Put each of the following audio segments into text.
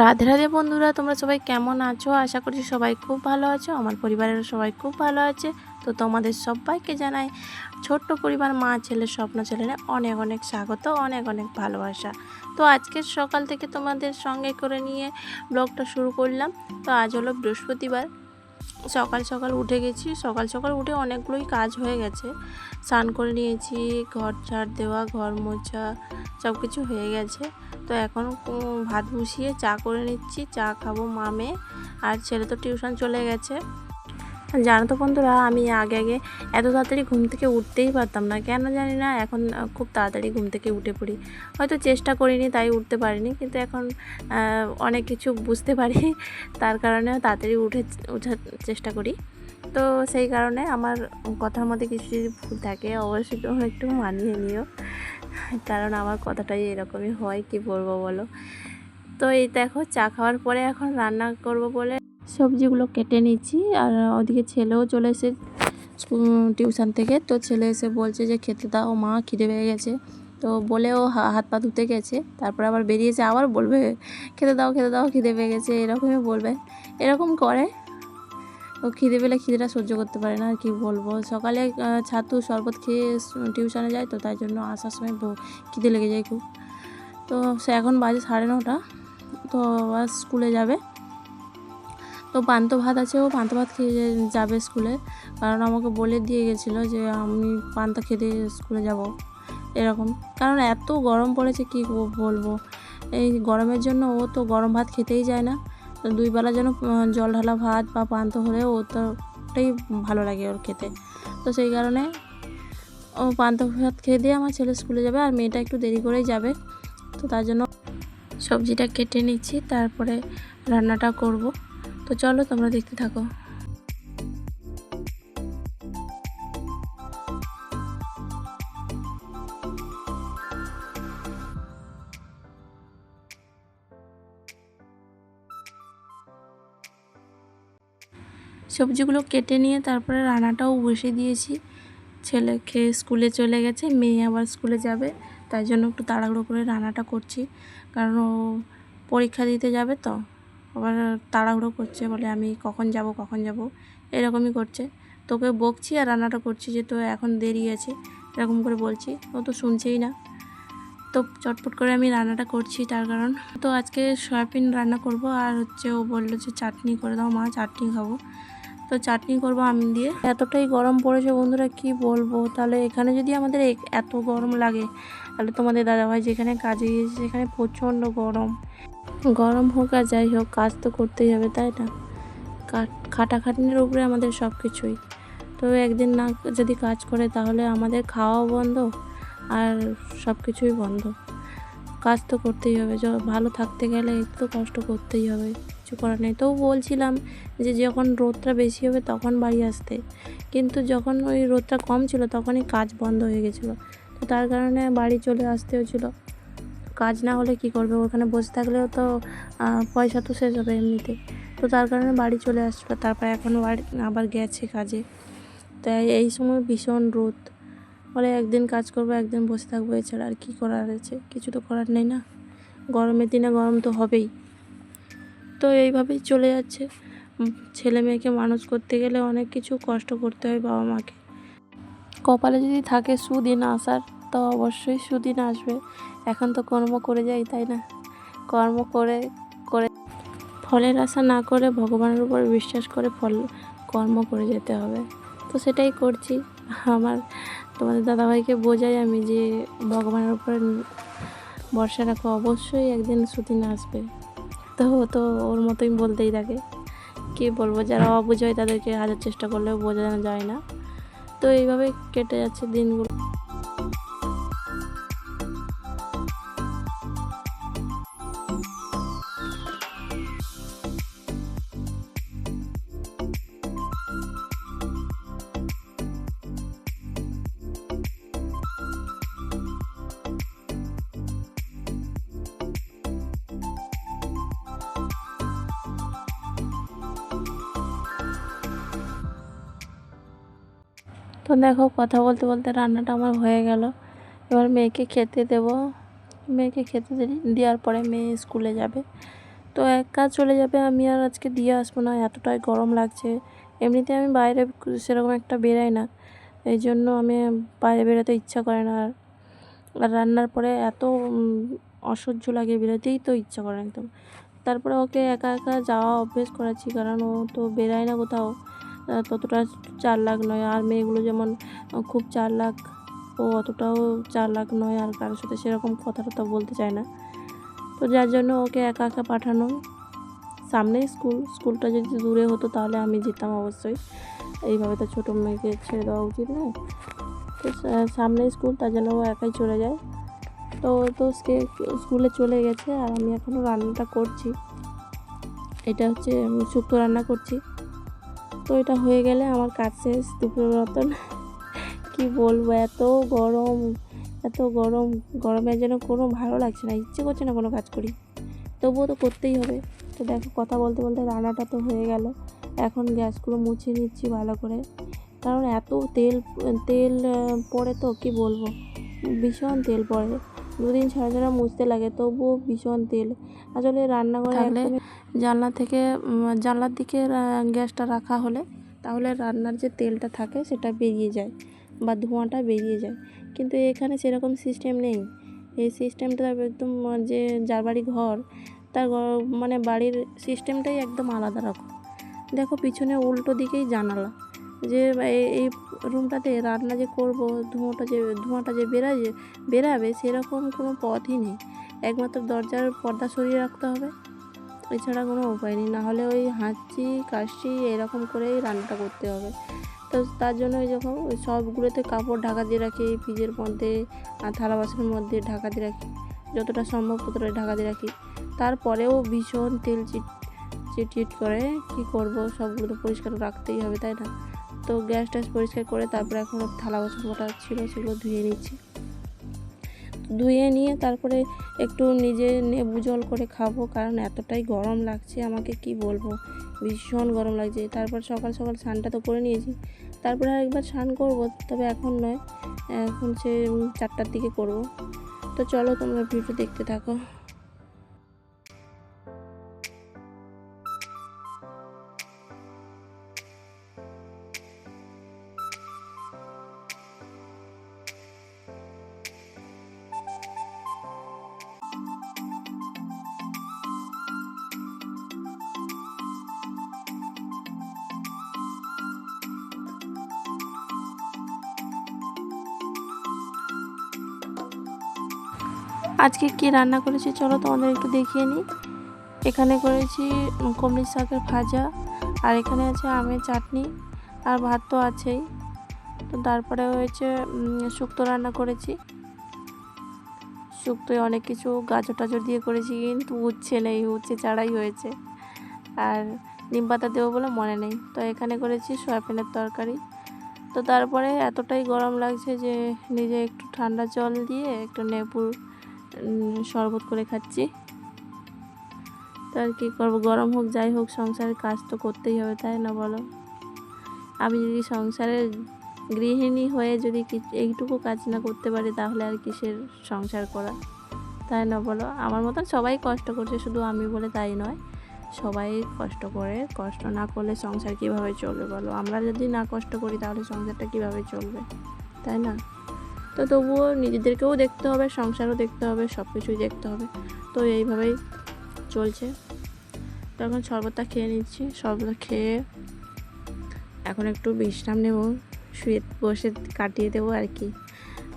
রাধে রাধে বন্ধুরা, তোমরা সবাই কেমন আছো? আশা করছি সবাই খুব ভালো আছো। আমার পরিবারের সবাই খুব ভালো আছে। তো তোমাদের সবাইকে জানাই, ছোট্ট পরিবার মা ছেলে স্বপ্ন ছেলেরা অনেক অনেক স্বাগত, অনেক অনেক ভালোবাসা। তো আজকের সকাল থেকে তোমাদের সঙ্গে করে নিয়ে ব্লগটা শুরু করলাম। তো আজ হলো বৃহস্পতিবার। সকাল সকাল উঠে গেছি। সকাল সকাল উঠে অনেকগুলোই কাজ হয়ে গেছে। স্নান করে নিয়েছি, ঘর ঝাড় দেওয়া, ঘর মোছা সব কিছু হয়ে গেছে। তো এখন ভাত বসিয়ে চা করে নিচ্ছি। চা খাব মামে। আর ছেলে তো টিউশন চলে গেছে। জানো তো বন্ধুরা, আমি আগে আগে এত তাড়াতাড়ি ঘুম থেকে উঠতেই পারতাম না। কেন জানি না, এখন খুব তাড়াতাড়ি ঘুম থেকে উঠে পড়ি। হয়তো চেষ্টা করিনি, তাই উঠতে পারিনি, কিন্তু এখন অনেক কিছু বুঝতে পারি। তার কারণে তাড়াতাড়ি উঠে ওঠার চেষ্টা করি। তো সেই কারণে আমার কথার মধ্যে কিছু যদি ভুল থাকে, অবশ্যই তোমরা একটু মানিয়ে নিও। কারণ আমার কথাটাই এরকমই হয়, কি বলব বলো? তো এই দেখো, চা খাওয়ার পরে এখন রান্না করব বলে সবজিগুলো কেটে নিচ্ছি। আর ওদিকে ছেলেও চলে এসে টিউশন থেকে। তো ছেলে এসে বলছে যে, খেতে দাও, মা, খিদে পেয়ে গেছে। তো বলে ও হা- হাত পা ধুতে গেছে। তারপর আবার বেরিয়েছে, আবার বলবে, খেতে দাও খেতে দাও, খিদে পেয়ে গেছে। এরকমই বলবে। এরকম করে। ও খিদে পেলে খিদেটা সহ্য করতে পারে না, আর কি বলব। সকালে ছাতু শরবত খেয়ে টিউশনে যায়, তো তাই জন্য আসার সময় খিদে লেগে যায় খুব। তো সে এখন বাজে সাড়ে নটা। তো আবার স্কুলে যাবে। তো পান্ত ভাত আছে, ও পান্ত ভাত খেয়ে যাবে স্কুলে। কারণ আমাকে বলে দিয়ে গেছিল যে আমি পান্তা খেতে স্কুলে যাব, এরকম। কারণ এত গরম পড়েছে, কি বলব? এই গরমের জন্য ও তো গরম ভাত খেতেই যায় না। তো দুই বেলা যেন জল ঢালা ভাত বা পান্ত হলে ও তো ওটাই ভালো লাগে ওর খেতে। তো সেই কারণে ও পান্ত ভাত খেয়ে দিয়ে আমার ছেলে স্কুলে যাবে, আর মেয়েটা একটু দেরি করেই যাবে। তো তার জন্য সবজিটা কেটে নিচ্ছি, তারপরে রান্নাটা করব। তো চলো তোমরা দেখতে থাকো। সবজিগুলো কেটে নিয়ে তারপরে রান্নাটাও বসিয়ে দিয়েছি। ছেলে খেয়ে স্কুলে চলে গেছে, মেয়ে আবার স্কুলে যাবে, তাই জন্য একটু তাড়াহুড়ো করে রান্নাটা করছি। কারণ ও পরীক্ষা দিতে যাবে তো। আবার তাড়াহুড়ো করছে, বলে আমি কখন যাব কখন যাব, এরকমই করছে। তোকে বকছি আর রান্নাটা করছি যে তো এখন দেরি আছে, এরকম করে বলছি। ও তো শুনছেই না। তো চটপট করে আমি রান্নাটা করছি তার কারণ। তো আজকে সয়াবিন রান্না করব আর হচ্ছে ও বলল যে চাটনি করে দাও, মা চাটনি খাব। তো চাটনি করব আম দিয়ে। এতটাই গরম পড়েছে বন্ধুরা, কি বলব? তাহলে এখানে যদি আমাদের এত গরম লাগে, তাহলে তোমাদের দাদাভাই যেখানে কাজে গিয়েছে সেখানে প্রচণ্ড গরম। গরম হোক আর যাই হোক, কাজ তো করতেই হবে, তাই না? খাটাখাটনির উপরে আমাদের সব কিছুই। তো একদিন না যদি কাজ করে তাহলে আমাদের খাওয়াও বন্ধ আর সব কিছুই বন্ধ। কাজ তো করতেই হবে ভালো থাকতে গেলে একটু কষ্ট করতেই হবে, কিছু করার নেই। তো বলছিলাম যে যখন রোদটা বেশি হবে তখন বাড়ি আসতে, কিন্তু যখন ওই রোদটা কম ছিল তখনই কাজ বন্ধ হয়ে গেছিল। তো তার কারণে বাড়ি চলে আসতে হয়েছিলো কাজ না হলে কি করবে? ওখানে বসে থাকলেও তো পয়সা তো শেষ হবে এমনিতে। তো তার কারণে বাড়ি চলে আসছিল তারপর এখন আবার গেছে কাজে। তাই এই সময় ভীষণ রোদ। বলে একদিন কাজ করব, একদিন বসে থাকব, এছাড়া আর কী করার আছে? কিছু তো করার নেই না? গরমের দিনে গরম তো হবেই। তো এইভাবেই চলে যাচ্ছে। ছেলে মেয়েকে মানুষ করতে গেলে অনেক কিছু কষ্ট করতে হয় বাবা মাকে। কপালে যদি থাকে সুদিন আসার, তো অবশ্যই সুদিন আসবে। এখন তো কর্ম করে যাই, তাই না? কর্ম করে করে ফলের আশা না করে ভগবানের উপর বিশ্বাস করে ফল, কর্ম করে যেতে হবে। তো সেটাই করছি। আমার, তোমাদের দাদাভাইকে বোঝাই আমি যে ভগবানের উপরে ভরসা রাখো। অবশ্যই একদিন সুদিন আসবে। তো তো ওর মতোই বলতেই থাকে। কী বলব, যারা অবুঝ হয় তাদেরকে হাজার চেষ্টা করলেও বোঝানো যায় না। তো এইভাবে কেটে যাচ্ছে দিনগুলো। তো দেখো কথা বলতে বলতে রান্নাটা আমার হয়ে গেল। এবার মেয়েকে খেতে দেব। মেয়েকে খেতে দেওয়ার পরে মেয়ে স্কুলে যাবে। তো একা চলে যাবে, আমি আর আজকে দিয়ে আসব না, এতটাই গরম লাগছে। এমনিতে আমি বাইরে সেরকম একটা বেরাই না। এই জন্য আমি বাইরে বেরোতে ইচ্ছা করে না। আর রান্নার পরে এত অসহ্য লাগে বেরোতেই তো ইচ্ছা করে একদম। তারপরে ওকে একা একা যাওয়া অভ্যেস করাচ্ছি, কারণ ও তো বেরায় না কোথাও। ততটা চার লাখ নয়। আর মেয়েগুলো যেমন খুব চার লাখ ও অতটাও চার লাখ নয় আর কারোর সাথে সেরকম কথা টথা বলতে চায় না। তো যার জন্য ওকে একা একা পাঠানো। সামনেই স্কুল, স্কুলটা যদি দূরে হতো তাহলে আমি যেতাম অবশ্যই। এইভাবে তো ছোটো মেয়েকে ছেড়ে দেওয়া উচিত না। তো সা- সামনেই স্কুল, তার জন্য ও একাই চলে যায়। তো তো স্কুলে চলে গেছে আর আমি এখনও রান্নাটা করছি। এটা হচ্ছে শুক্তো রান্না করছি। তো এটা হয়ে গেলে আমার কাজ শেষ দুপুরের মতন। কি বলব এত গরম এত গরম। গরমের যেন কোনো ভালো লাগছে না ইচ্ছে করছে না কোনো কাজ করি। তবুও তো করতেই হবে। তো দেখো কথা বলতে বলতে রান্নাটা তো হয়ে গেল। এখন গ্যাসগুলো মুছে নিচ্ছি ভালো করে। কারণ এত তেল তেল পড়ে তো কি বলব? ভীষণ তেল পড়ে। দুদিন ছাড়া ছাড়া মুছতে লাগে তবুও ভীষণ তেল। আসলে রান্নাঘরে জানলা থেকে জানলার দিকে গ্যাসটা রাখা হলে তাহলে রান্নার যে তেলটা থাকে সেটা বেরিয়ে যায় বা ধোঁয়াটা বেরিয়ে যায়। কিন্তু এখানে সেরকম সিস্টেম নেই। এই সিস্টেমটা একদম যে যার বাড়ি ঘর, তার মানে বাড়ির সিস্টেমটাই একদম আলাদা রকম। দেখো পিছনে উল্টো দিকেই জানালা। যে এই- রুমটাতে রান্না যে করব, ধোঁয়াটা যে ধোঁয়াটা যে বেরাবে বেরাবে সেরকম কোনো পথই নেই। একমাত্র দরজার পর্দা সরিয়ে রাখতে হবে। এছাড়া কোনো উপায় নেই। নাহলে ওই হাঁচি, কাশি এরকম করেই রান্নাটা করতে হবে। তো তার জন্য ওই যখন সবগুলোতে কাপড় ঢাকা দিয়ে রাখি, ফ্রিজের মধ্যে আর থালা বাসনের মধ্যে ঢাকা দিয়ে রাখি, যতটা সম্ভব ততটা ঢাকা দিয়ে রাখি। তারপরেও ভীষণ তেল চিট, চিটচিট করে কি করব সবগুলো তো পরিষ্কার রাখতেই হবে, তাই না? তো গ্যাস ট্যাস পরিষ্কার করে তারপরে এখন থালা বাসন কটা ছিল সেগুলো ধুয়ে নিচ্ছি। ধুয়ে নিয়ে তারপরে একটু নিজে নেবু জল করে খাব, কারণ এতটাই গরম লাগছে। আমাকে কি বলব? ভীষণ গরম লাগছে। তারপর সকাল সকাল স্নানটা তো করে নিয়েছি। তারপরে আর একবার স্নান করব, তবে এখন নয়। এখন সে চারটার দিকে করব। তো চলো তোমরা ভিডিও দেখতে থাকো। আজকে কি রান্না করেছি চলো তোমাদের একটু দেখিয়ে নিই। এখানে করেছি উম, কমলি শাকের ভাজা আর এখানে আছে আমের চাটনি আর ভাত তো আছেই। তো তারপরে হয়েছে শুক্তো রান্না করেছি। শুক্তোয় অনেক কিছু গাজর টাজর দিয়ে করেছি কিন্তু উচ্ছে নেই উচ্ছে ছাড়াই হয়েছে। আর নিম পাতা দেবো বলে মনে নেই। তো এখানে করেছি সয়াবিনের তরকারি। তো তারপরে এতটাই গরম লাগছে যে নিজে একটু ঠান্ডা জল দিয়ে একটু উম, শরবত করে খাচ্ছি। তো আর কী করব? গরম হোক, যাই হোক, সংসারের কাজ তো করতেই হবে, তাই না বলো? আমি যদি সংসারের গৃহিণী হয়ে যদি এইটুকু কাজ না করতে পারি, তাহলে আর কিসের সংসার করা তাই না বলো? আমার মতন সবাই কষ্ট করছে, শুধু আমি বলে তাই নয়। সবাই কষ্ট করে, কষ্ট না করলে সংসার কীভাবে চলবে বলো? আমরা যদি না কষ্ট করি, তাহলে সংসারটা কীভাবে চলবে? তাই না? তো তবুও নিজেদেরকেও দেখতে হবে, সংসারও দেখতে হবে সব কিছুই দেখতে হবে। তো এইভাবেই চলছে। তো এখন শরবতটা খেয়ে নিচ্ছি। শরবতটা খেয়ে এখন একটু বিশ্রাম নেব, শুয়ে বসে কাটিয়ে দেবো আর কি।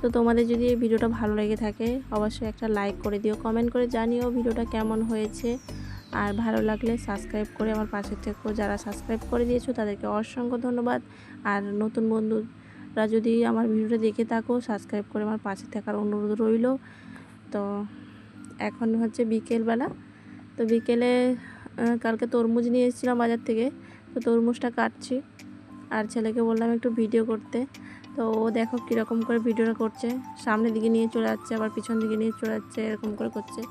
তো তোমাদের যদি এই ভিডিওটা ভালো লেগে থাকে, অবশ্যই একটা লাইক করে দিও কমেন্ট করে জানিও ভিডিওটা কেমন হয়েছে। আর ভালো লাগলে সাবস্ক্রাইব করে আমার পাশে থেকো। যারা সাবস্ক্রাইব করে দিয়েছ, তাদেরকে অসংখ্য ধন্যবাদ। আর নতুন বন্ধুরা যদি আমার ভিডিওটা দেখে থাকো সাবস্ক্রাইব করে আমার পাশে থাকার অনুরোধ রইল। তো এখন হচ্ছে বিকেলবেলা। তো বিকেলে কালকে তরমুজ নিয়ে এসেছিলাম বাজার থেকে। তো তরমুজটা কাটছি। আর ছেলেকে বললাম একটু ভিডিও করতে। তো ও দেখো কীরকম করে ভিডিওটা করছে। সামনের দিকে নিয়ে চলে যাচ্ছে, আবার পিছন দিকে নিয়ে চলে যাচ্ছে, এরকম করে করছে।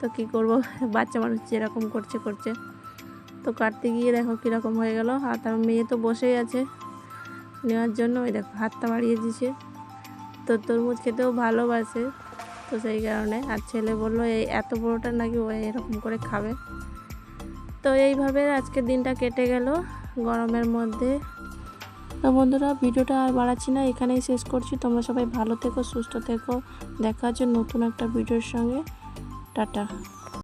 তো কী করব? বাচ্চা মানুষ যেরকম করছে করছে। তো কাটতে গিয়ে দেখো কীরকম হয়ে গেল। আর তার মেয়ে তো বসেই আছে। নেওয়ার জন্য ওই দেখো, হাতটা বাড়িয়ে দিছে তো তরমুজ খেতেও ভালোবাসে, তো সেই কারণে। আর ছেলে বলল, এই এত বড়োটা নাকি ও এরকম করে খাবে? তো এইভাবে আজকের দিনটা কেটে গেল গরমের মধ্যে। তো বন্ধুরা, ভিডিওটা আর বাড়াচ্ছি না, এখানেই শেষ করছি। তোমরা সবাই ভালো থেকো, সুস্থ থেকো। দেখা হচ্ছে নতুন একটা ভিডিওর সঙ্গে। টাটা।